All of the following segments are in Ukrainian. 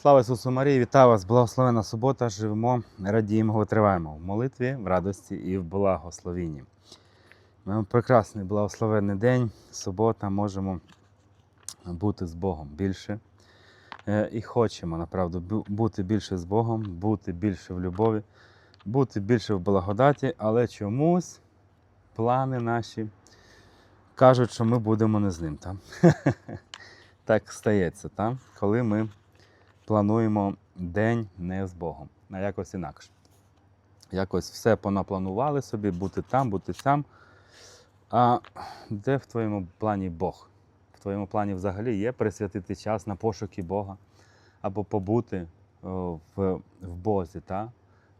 Слава Ісусу Марії, вітаю вас! Благословена субота! Живемо, радіємо, витриваємо в молитві, в радості і в благословінні. Маємо прекрасний благословенний день, субота, можемо бути з Богом більше. Е, І хочемо, направду, бу- бути більше з Богом, бути більше в любові, бути більше в благодаті, але чомусь плани наші кажуть, що ми будемо не з ним. Та? Так стається, та? коли ми плануємо день не з Богом, а якось інакше. Якось все понапланували собі, бути там, бути там. А де в твоєму плані Бог? В твоєму плані взагалі є присвятити час на пошуки Бога або побути в, в Бозі, та?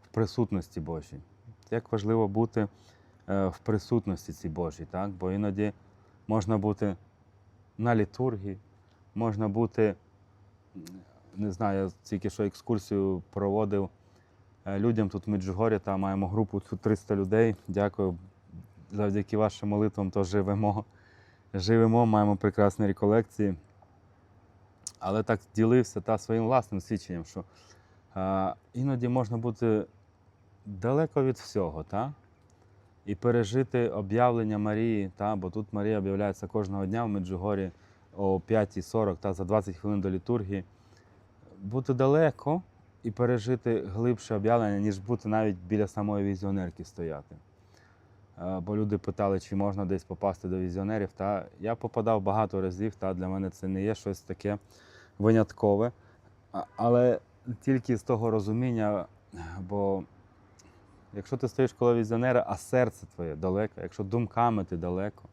в присутності Божій. Як важливо бути е, в присутності цій Божій, так? бо іноді можна бути на літургії, можна бути не знаю, тільки що екскурсію проводив е, людям тут в Меджугорі, там маємо групу тут 300 людей. Дякую. Завдяки вашим молитвам то живемо. Живемо, маємо прекрасні реколекції. Але так ділився та своїм власним свідченням, що е, іноді можна бути далеко від всього, та? і пережити об'явлення Марії, та? бо тут Марія об'являється кожного дня в Меджугорі о 5.40 та за 20 хвилин до літургії бути далеко і пережити глибше об'явлення, ніж бути навіть біля самої візіонерки стояти. Е, Бо люди питали, чи можна десь попасти до візіонерів. Та я попадав багато разів, та для мене це не є щось таке виняткове. Але тільки з того розуміння, бо якщо ти стоїш коло візіонера, а серце твоє далеко, якщо думками ти далеко,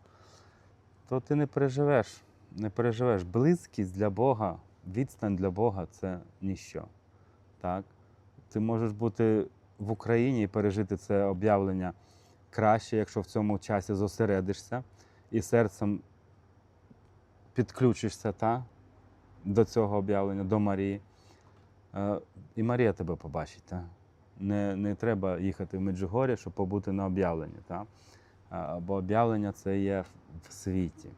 то ти не переживеш. Не переживеш. Близькість для Бога, відстань для Бога це ніщо. Так? Ти можеш бути в Україні і пережити це об'явлення краще, якщо в цьому часі зосередишся і серцем підключишся та, до цього об'явлення, до Марії. Е, І Марія тебе побачить. Та? Не, не треба їхати в Меджугорі, щоб побути на об'явленні. Та? Е, Бо об'явлення це є в- світі.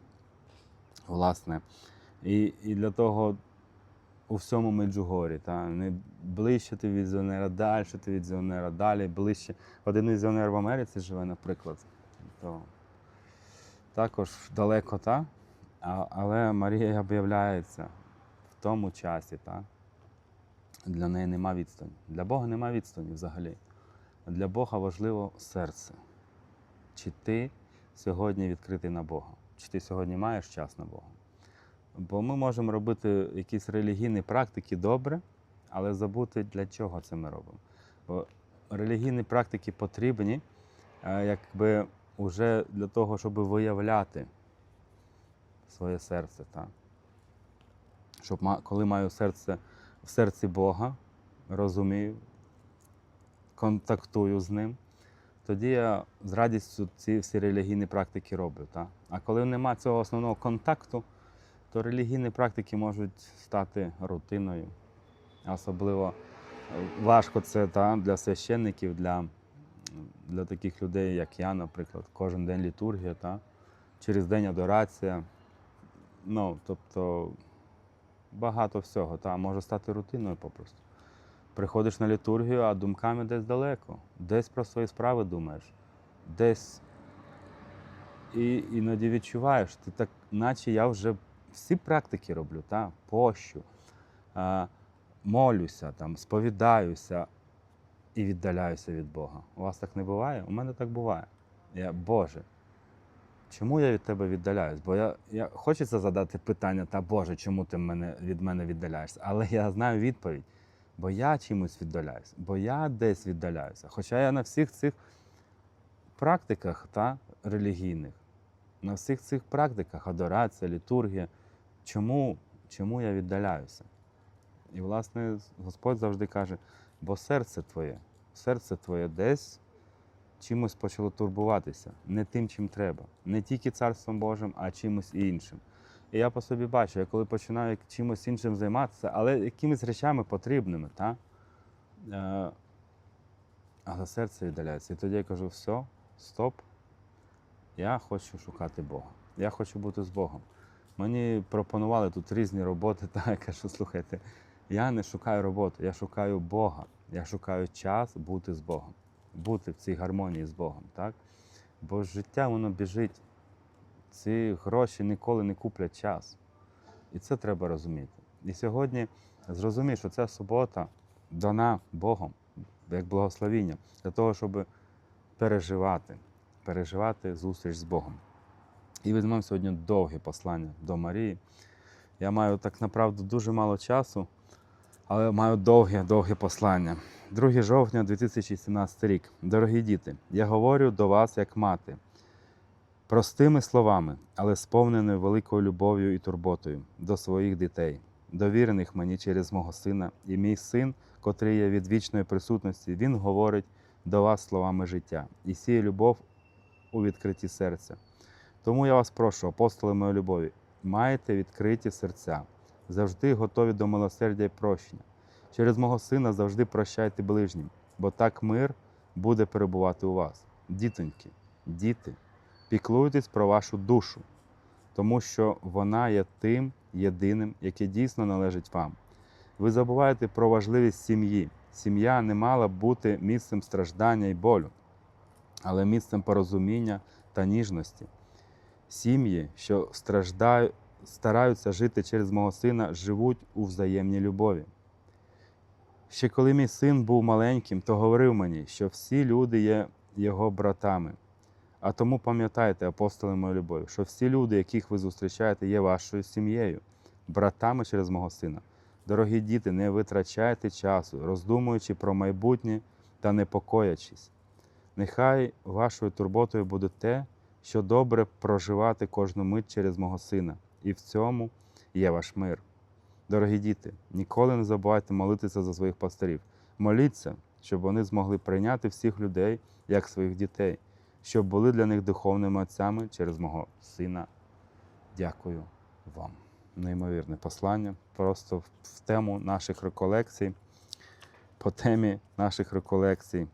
Власне. І, і для того у всьому Меджугорі, та? не ближче ти від візіонера, далі ти від візіонера, далі, ближче. Один візіонер в Америці живе, наприклад. То також далеко, та? А, але Марія об'являється в тому часі. Та? Для неї нема відстані. Для Бога нема відстані взагалі. Для Бога важливо серце. Чи ти сьогодні відкритий на Бога? Чи ти сьогодні маєш час на Бога? Бо ми можемо робити якісь релігійні практики добре, але забути, для чого це ми робимо. Бо релігійні практики потрібні, е, якби уже для того, щоб виявляти своє серце. Так? Щоб коли маю серце в серці Бога, розумію, контактую з ним, тоді я з радістю ці всі релігійні практики роблю. Так? А коли нема цього основного контакту, то релігійні практики можуть стати рутиною. Особливо е, важко це та, для священників, для, для таких людей, як я, наприклад. Кожен день літургія, та, через день адорація. Ну, тобто багато всього. Та, може стати рутиною попросту. Приходиш на літургію, а думками десь далеко. Десь про свої справи думаєш, десь і іноді відчуваєш, ти так, наче я вже всі практики роблю, та? пощу, а, молюся, там, сповідаюся і віддаляюся від Бога. У вас так не буває? У мене так буває. Я, Боже, чому я від тебе віддаляюсь? Бо я, я хочеться задати питання, та Боже, чому ти мене, від мене віддаляєшся? Але я знаю відповідь. Бо я чимось віддаляюсь, бо я десь віддаляюся. Хоча я на всіх цих практиках та, релігійних, на всіх цих практиках адорація, літургія, чому, чому я віддаляюся? І, власне, Господь завжди каже, бо серце твоє, серце твоє десь чимось почало турбуватися, не тим, чим треба, не тільки Царством Божим, а чимось іншим. І я по собі бачу, я коли починаю чимось іншим займатися, але якимись речами потрібними, та? Е, але серце віддаляється. І тоді я кажу, все, стоп, я хочу шукати Бога. Я хочу бути з Богом. Мені пропонували тут різні роботи, та я кажу, слухайте, Я не шукаю роботу, я шукаю Бога. Я шукаю час бути з Богом, бути в цій гармонії з Богом. Так? Бо життя воно біжить. Ці гроші ніколи не куплять час. І це треба розуміти. І сьогодні зрозумій, що ця субота дана Богом як благословіння для того, щоб переживати, переживати зустріч з Богом. І візьмемо сьогодні довге послання до Марії. Я маю так направду дуже мало часу, але маю довге, довге послання. 2 жовтня 2017 рік. Дорогі діти, я говорю до вас як мати, простими словами, але сповненою великою любов'ю і турботою до своїх дітей, довірених мені через мого сина, і мій син, котрий є від вічної присутності, він говорить до вас словами життя і сіє любов у відкритті серця. Тому я вас прошу, апостоли моєї любові, маєте відкриті серця, завжди готові до милосердя і прощення. Через мого сина завжди прощайте ближнім, бо так мир буде перебувати у вас. Дітоньки, діти, піклуйтесь про вашу душу, тому що вона є тим єдиним, яке дійсно належить вам. Ви забуваєте про важливість сім'ї. Сім'я не мала б бути місцем страждання і болю, але місцем порозуміння та ніжності. Сім'ї, що страждають, стараються жити через мого сина, живуть у взаємній любові. Ще коли мій син був маленьким, то говорив мені, що всі люди є його братами. А тому пам'ятайте, апостоли моєї любові, що всі люди, яких ви зустрічаєте, є вашою сім'єю, братами через мого сина. Дорогі діти, не витрачайте часу, роздумуючи про майбутнє та непокоячись. Нехай вашою турботою буде те, що добре проживати кожну мить через мого сина, і в цьому є ваш мир. Дорогі діти, ніколи не забувайте молитися за своїх пастирів. Моліться, щоб вони змогли прийняти всіх людей як своїх дітей, щоб були для них духовними отцями через мого сина. Дякую вам. Неймовірне послання. Просто в- тему наших реколекцій, по темі наших реколекцій.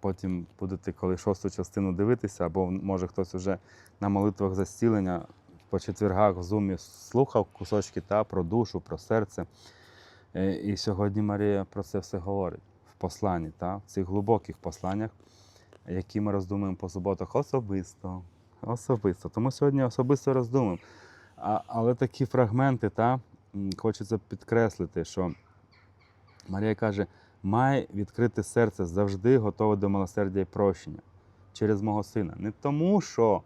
Потім будете, коли шосту частину дивитися, або може хтось вже на молитвах за зцілення по четвергах в зумі слухав кусочки та про душу, про серце. Е, І сьогодні Марія про це все говорить в посланні, та, в цих глибоких посланнях, які ми роздумуємо по суботах особисто. Особисто. Тому сьогодні особисто роздумуємо. А, але такі фрагменти, та, хочеться підкреслити, що Марія каже: май відкрите серце завжди готове до милосердя і прощення через мого сина. Не тому, що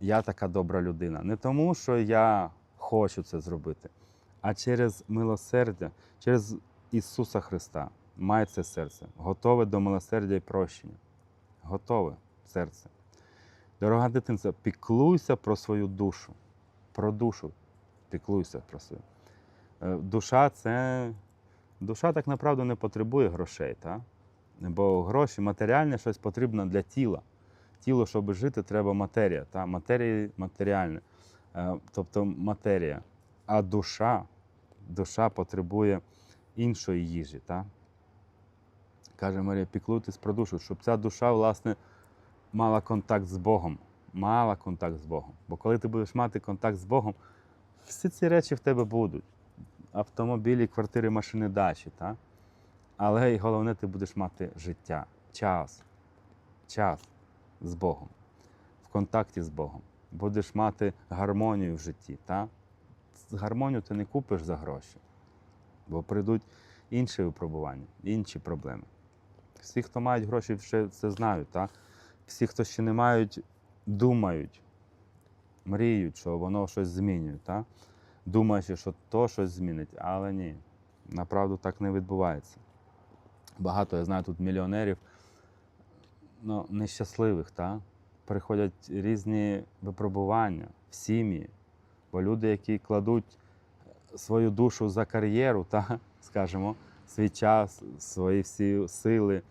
я така добра людина, не тому, що я хочу це зробити, а через милосердя, через Ісуса Христа. Май це серце, готове до милосердя і прощення. Готове серце. Дорога дитинця, піклуйся про свою душу. Про душу піклуйся про свою. Е, Душа це. Душа так направду не потребує грошей, та? бо гроші, матеріальне щось потрібно для тіла. Тіло, щоб жити, треба матерія. Та? Матерія матеріальне, Е, тобто матерія. А душа, душа потребує іншої їжі. Та? Каже Марія, піклуйтесь про душу, щоб ця душа, власне, мала контакт з Богом. Мала контакт з Богом. Бо коли ти будеш мати контакт з Богом, всі ці речі в тебе будуть. Автомобілі, квартири, машини, дачі. Та? Але й головне, ти будеш мати життя, час, час з Богом, в контакті з Богом. Будеш мати гармонію в житті. Та? Гармонію ти не купиш за гроші, бо прийдуть інші випробування, інші проблеми. Всі, хто мають гроші, ще це знають. Та? Всі, хто ще не мають, думають, мріють, що воно щось змінює. Та? Думаючи, що то щось змінить, але ні, направду так не відбувається. Багато я знаю тут мільйонерів, ну, нещасливих, та? приходять різні випробування в сім'ї, бо люди, які кладуть свою душу за кар'єру, та, скажімо, свій час, свої всі сили,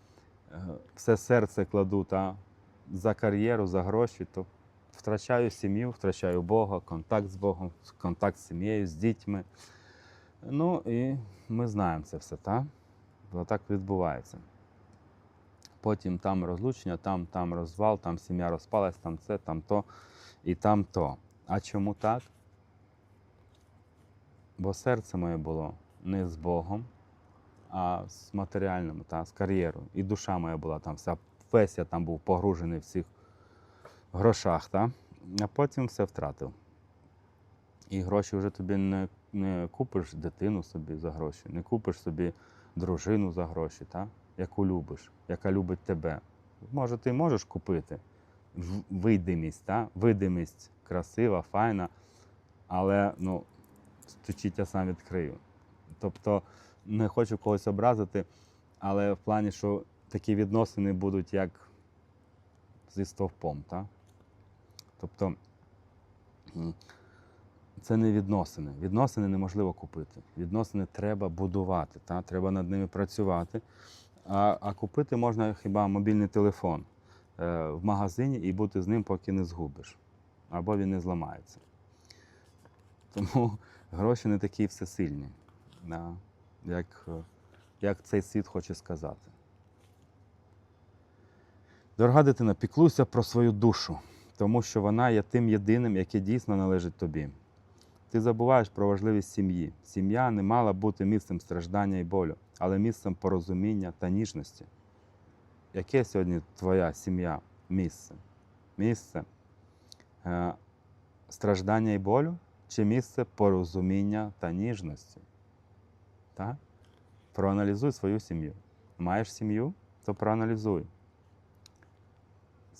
е, все серце кладу та, за кар'єру, за гроші, то втрачаю сім'ю, втрачаю Бога, контакт з Богом, контакт з сім'єю, з дітьми. Ну і ми знаємо це все, так? Бо так відбувається. Потім там розлучення, там, там розвал, там сім'я розпалась, там це, там то і там то. А чому так? Бо серце моє було не з Богом, а з матеріальним, та, з кар'єрою. І душа моя була там, вся весь я там був погружений в цих грошах, та? а потім все втратив. І гроші вже тобі не, не купиш дитину собі за гроші, не купиш собі дружину за гроші, та? яку любиш, яка любить тебе. Може, ти можеш купити видимість, та? видимість красива, файна, але ну, стучіть, я сам відкрию. Тобто не хочу когось образити, але в плані, що такі відносини будуть як зі стовпом. Та? Тобто це не відносини. Відносини неможливо купити. Відносини треба будувати, та? треба над ними працювати. А, а купити можна хіба мобільний телефон е, в магазині і бути з ним, поки не згубиш, або він не зламається. Тому гроші не такі всесильні, да? як, як цей світ хоче сказати. Дорога дитина, піклуйся про свою душу, тому що вона є тим єдиним, яке дійсно належить тобі. Ти забуваєш про важливість сім'ї. Сім'я не мала бути місцем страждання і болю, але місцем порозуміння та ніжності. Яке сьогодні твоя сім'я місце? Місце е, страждання і болю чи місце порозуміння та ніжності? Так? Проаналізуй свою сім'ю. Маєш сім'ю, то проаналізуй.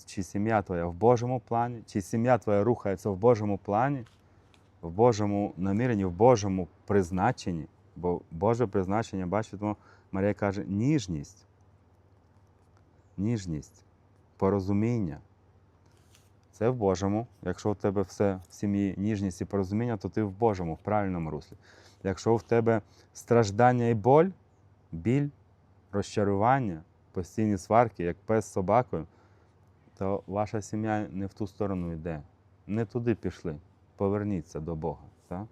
Чи сім'я твоя в Божому плані, чи сім'я твоя рухається в Божому плані, в Божому наміренні, в Божому призначенні. Бо Боже призначення, бачите, тому Марія каже, ніжність. Ніжність, порозуміння. Це в Божому. Якщо в тебе все в сім'ї ніжність і порозуміння, то ти в Божому, в правильному руслі. Якщо в тебе страждання і боль, біль, розчарування, постійні сварки, як пес з собакою, то ваша сім'я не в ту сторону йде. Не туди пішли. Поверніться до Бога. Так?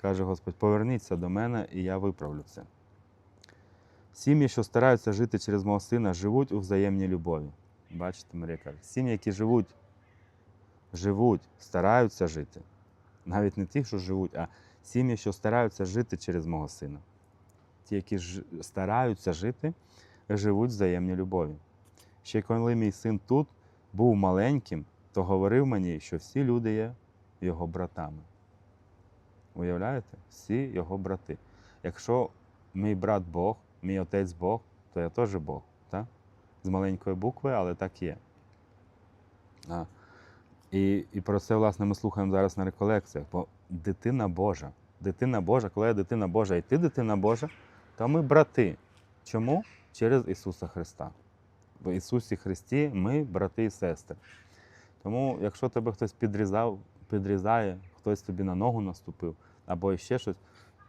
Каже Господь, поверніться до мене, і я виправлю це. Сім'ї, що стараються жити через мого сина, живуть у взаємній любові. Бачите, Марія каже, сім'ї, які живуть, живуть, стараються жити. Навіть не ті, що живуть, а сім'ї, що стараються жити через мого сина. Ті, які ж стараються жити, живуть в взаємній любові. Ще коли мій син тут був маленьким, то говорив мені, що всі люди є його братами. Уявляєте? Всі його брати. Якщо мій брат Бог, мій отець Бог, то я теж Бог. Так? З маленької букви, але так є. А, і, і про це, власне, ми слухаємо зараз на реколекціях. Бо дитина Божа. Дитина Божа, коли я дитина Божа, і ти дитина Божа, то ми брати. Чому? Через Ісуса Христа. В Ісусі Христі ми брати і сестри. Тому, якщо тебе хтось підрізав, підрізає, хтось тобі на ногу наступив, або ще щось,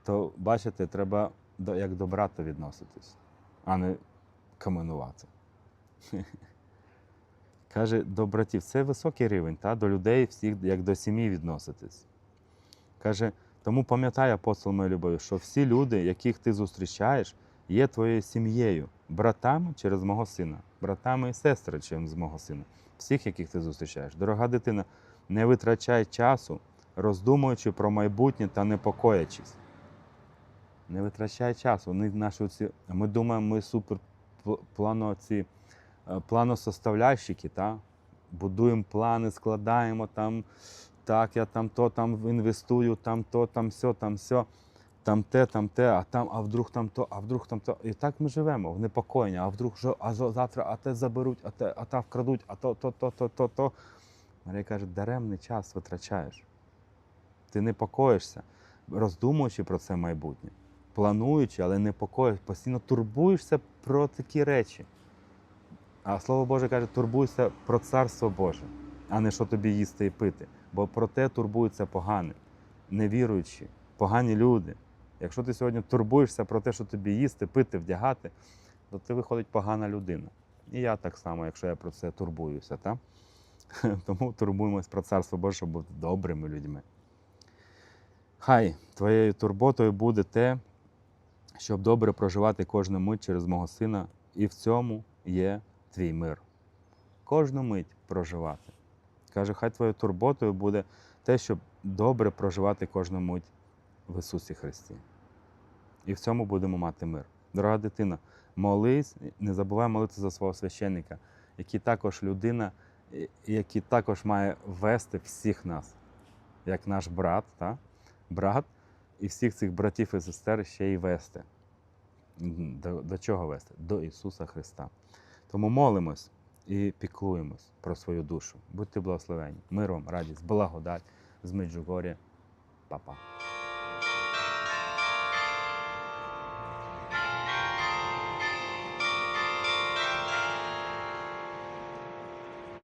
то бачите, треба як до брата відноситись, а не каменувати. Каже, до братів, це високий рівень, та? до людей всіх, як до сім'ї відноситись. Каже, тому пам'ятай, апостол моєї любові, що всі люди, яких ти зустрічаєш, є твоєю сім'єю, братами через мого сина, братами і сестри через мого сина, всіх, яких ти зустрічаєш. Дорога дитина, не витрачай часу, роздумуючи про майбутнє та непокоячись. Не витрачай часу. Вони наші оці, ми думаємо, ми супер пл- плано ці, е, та? будуємо плани, складаємо там, так, я там то там інвестую, там то, там все, там все, там те, там те, а там, а вдруг там то, а вдруг там то. І так ми живемо в непокоєнні, а вдруг що, а завтра, а те заберуть, а те, а та вкрадуть, а то, то, то, то, то, то. Марія каже, даремний час витрачаєш. Ти непокоїшся, роздумуючи про це майбутнє, плануючи, але непокоїш, постійно турбуєшся про такі речі. А слово Боже каже, турбуйся про царство Боже, а не що тобі їсти і пити. Бо про те турбуються погані, невіруючі, погані люди. Якщо ти сьогодні турбуєшся про те, що тобі їсти, пити, вдягати, то ти виходить погана людина. І я так само, якщо я про це турбуюся. Та? Тому турбуємось про царство Боже, щоб бути добрими людьми. Хай твоєю турботою буде те, щоб добре проживати кожну мить через мого сина, і в цьому є твій мир. Кожну мить проживати. Каже, хай твоєю турботою буде те, щоб добре проживати кожну мить в Ісусі Христі. І в цьому будемо мати мир. Дорога дитина, молись, не забувай молитися за свого священника, який також людина, який також має вести всіх нас, як наш брат, та? брат, і всіх цих братів і сестер ще й вести. До, до чого вести? До Ісуса Христа. Тому молимось і піклуємось про свою душу. Будьте благословені. Мир вам, радість, благодать з. Па-па.